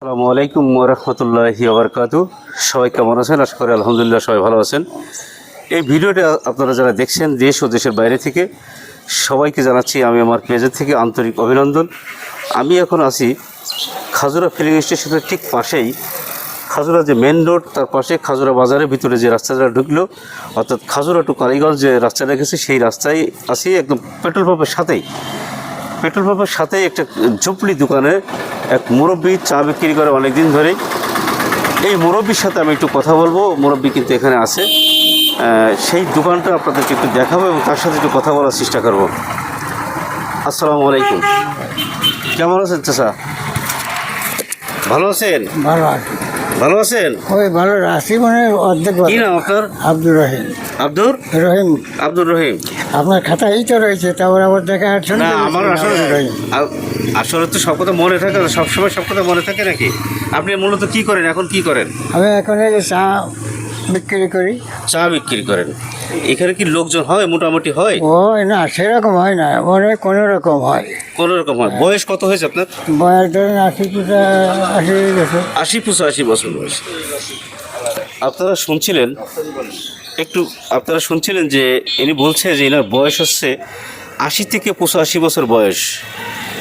আসসালামু আলাইকুম রহমতুল্লাহি আবরকাত সবাই কেমন আছেন? আশা করি আলহামদুলিল্লাহ সবাই ভালো আছেন। এই ভিডিওটা আপনারা যারা দেখছেন দেশ ও দেশের বাইরে থেকে, সবাইকে জানাচ্ছি আমি আমার পেজের থেকে আন্তরিক অভিনন্দন। আমি এখন আছি খাজুরা ফিলিং স্টেশনের ঠিক পাশেই। খাজুরা যে মেন রোড তার পাশে খাজুরা বাজারের ভিতরে যে রাস্তাটা ঢুকলো, অর্থাৎ খাজুরা টু কালীগঞ্জ যে রাস্তাটা গেছে, সেই রাস্তায় আছি একদম পেট্রোল পাম্পের সাথেই। পেট্রোল পাম্পের সাথে একটা ঝুপড়ি দোকানে এক মুরব্বী চা বিক্রি করে অনেক দিন ধরেই। এই মুরব্বীর সাথে আমি একটু কথা বলব। মুরব্বী কিন্তু এখানে আছে। সেই দোকানটা আপনাদেরকে একটু দেখাবো এবং তার সাথে একটু কথা বলার চেষ্টা করব। আসসালামু আলাইকুম। কেমন আছেন চাষা ভালো আছেন? ভালো আছে। ভালো আছেন? ওই ভালো আছি মানে অর্ধেক কি নাম আপনার? আব্দুর রহিম। আব্দুর? রহিম। আব্দুর রহিম। আপনার খাতাই তো রয়েছে তারপর আবার দেখা যাচ্ছে না আমার আসলে রহিম। আসলে তো সব কথা মনে থাকে সবসময় সব কথা মনে থাকে নাকি? আপনি মূলত কি করেন এখন কি করেন? আমি এখন এই চা বিক্রি করি। চা বিক্রি করেন। এখানে কি লোকজন হয়? মোটামুটি হয়? ও না সেরকম হয় না। মানে কোনো রকম হয়। কোনো রকম হয়। বয়স কত হয়েছে আপনার? বয়স ধরেন আশি পিঠা আশি গেছে। আশি পঁচাশি বছর বয়স। আপনারা শুনছিলেন একটু আপনারা শুনছিলেন যে ইনি বলছে যে এনার বয়স হচ্ছে আশি থেকে পঁচাশি বছর বয়স।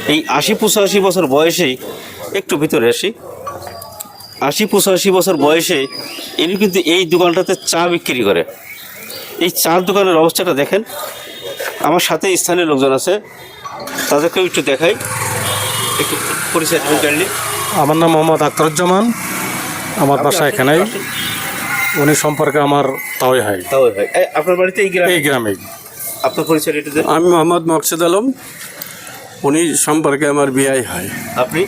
এই আশি পঁচাশি বছর বয়সেই একটু ভিতরে আসি। আশি পঁচাশি বছর বয়সে ইনি কিন্তু এই দোকানটাতে চা বিক্রি করে। এই চার দোকানের অবস্থাটা দেখেন। আমার সাথে স্থানীয় লোকজন আছে তাদেরকেও একটু দেখাই। একটু পরিচয় কাইন্ডলি? আমার নাম মোহাম্মদ আখতারুজ্জামান। আমার বাসা এখানেই। উনি সম্পর্কে আমার তাওই হয় তাও ভাই এই, আপনার বাড়িতে এই গ্রামে? এই গ্রামে আপনার পরিচয় আমি মোহাম্মদ মকসুদ আলম। উনি সম্পর্কে আমার বিয়াই হয় আপনি?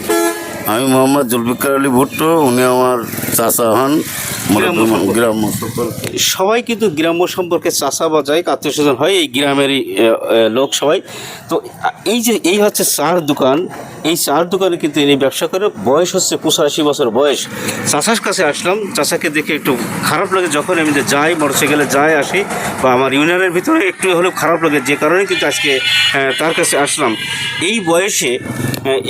আমি মোহাম্মদ জুলফিকার আলী ভুট্টো উনি আমার চাষা হন গ্রাম্য সবাই কিন্তু গ্রাম্য সম্পর্কে চাষা বা যায় আত্মীয় স্বজন হয় এই গ্রামেরই লোক সবাই। তো এই যে এই হচ্ছে চার দোকান। এই চার দোকানে কিন্তু ইনি ব্যবসা করে। বয়স হচ্ছে পঁচাশি বছর বয়স। চাষার কাছে আসলাম চাষাকে দেখে একটু খারাপ লাগে যখন আমি যে যাই মোটরসাইকেলে যাই আসি বা আমার ইউনিয়নের ভিতরে একটু হলেও খারাপ লাগে যে কারণে কিন্তু আজকে তার কাছে আসলাম। এই বয়সে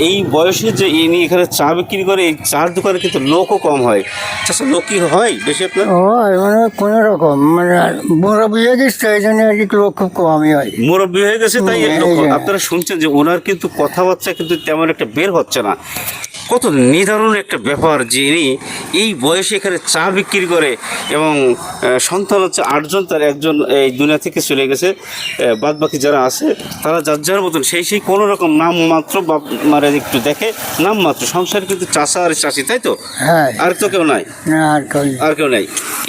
এই বয়সে যে ইনি এখানে চা বিক্রি করে এই চার দোকানে কিন্তু লোকও কম হয়। চাষা লোক কি হয় বেশি আপনার? মানে কোনো রকম মানে বুড়ো বিয়ে গেছে এই জন্য আর কি লোক খুব কমই হয়। মুরব্বী হয়ে গেছে তাই। আপনারা শুনছেন যে ওনার কিন্তু কথাবার্তা কিন্তু তেমন একটা বের হচ্ছে না। কত নিদারুণ একটা ব্যাপার যে ইনি এই বয়সে এখানে চা বিক্রি করে এবং সন্তান হচ্ছে আটজন তার একজন এই দুনিয়া থেকে চলে গেছে বাদ বাকি যারা আছে তারা যার যার মতন সেই সেই কোনো রকম নাম মাত্র বাপ মারে একটু দেখে নাম মাত্র। সংসার কিন্তু চাষা আর চাষি তাই তো? হ্যাঁ। আর তো কেউ নাই। আর কেউ নেই।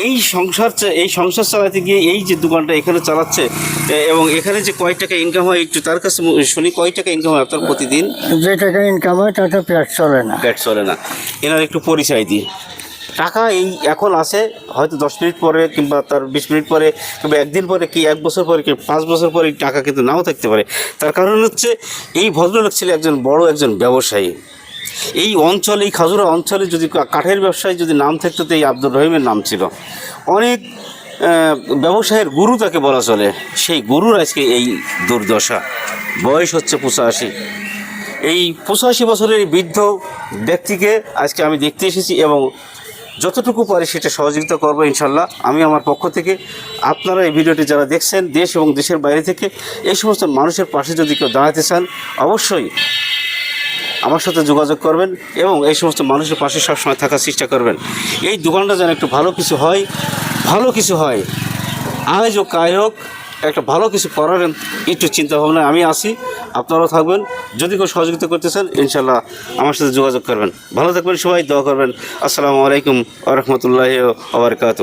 এই সংসার এই সংসার চালাতে গিয়ে এই যে দোকানটা এখানে চালাচ্ছে এবং এখানে যে কয় টাকা ইনকাম হয় একটু তার কাছে শুনি কয় টাকা ইনকাম হয় আপনার প্রতিদিন? যে টাকা ইনকাম হয় তাতে পেট চলে না। পেট চলে না। এনার একটু পরিচয় দিই। টাকা এই এখন আসে হয়তো দশ মিনিট পরে কিংবা তার বিশ মিনিট পরে, কিংবা একদিন পরে কি, এক বছর পরে কি, পাঁচ বছর পরে টাকা কিন্তু নাও থাকতে পারে। তার কারণ হচ্ছে, এই ভদ্রলোক ছিল একজন বড় একজন ব্যবসায়ী। এই অঞ্চলে, এই খাজুরা অঞ্চলে যদি কাঠের ব্যবসায় যদি নাম থাকতো, তো এই আব্দুর রহিমের নাম ছিল। অনেক ব্যবসায়ের গুরু তাকে বলা চলে। সেই গুরুর আজকে এই দুর্দশা। বয়স হচ্ছে পঁচাশি। এই পঁচাশি বছরের বৃদ্ধ ব্যক্তিকে আজকে আমি দেখতে এসেছি এবং যতটুকু পারি সেটা সহযোগিতা করব ইনশাল্লাহ। আমি আমার পক্ষ থেকে আপনারা এই ভিডিওটি যারা দেখছেন দেশ এবং দেশের বাইরে থেকে, এই সমস্ত মানুষের পাশে যদি কেউ দাঁড়াতে চান, অবশ্যই আমার সাথে যোগাযোগ করবেন এবং এই সমস্ত মানুষের পাশে সবসময় থাকার চেষ্টা করবেন। এই দোকানটা যেন একটু ভালো কিছু হয়, ভালো কিছু হয়। হোক কায় হোক একটা ভালো কিছু করার একটু চিন্তা ভাবনা আমি আসি আপনারাও থাকবেন, যদি কেউ সহযোগিতা করতে চান, ইনশাল্লাহ আমার সাথে যোগাযোগ করবেন। ভালো থাকবেন, সবাই দোয়া করবেন। আসসালামু আলাইকুম আ রহমতুল্লাহ আবরকাত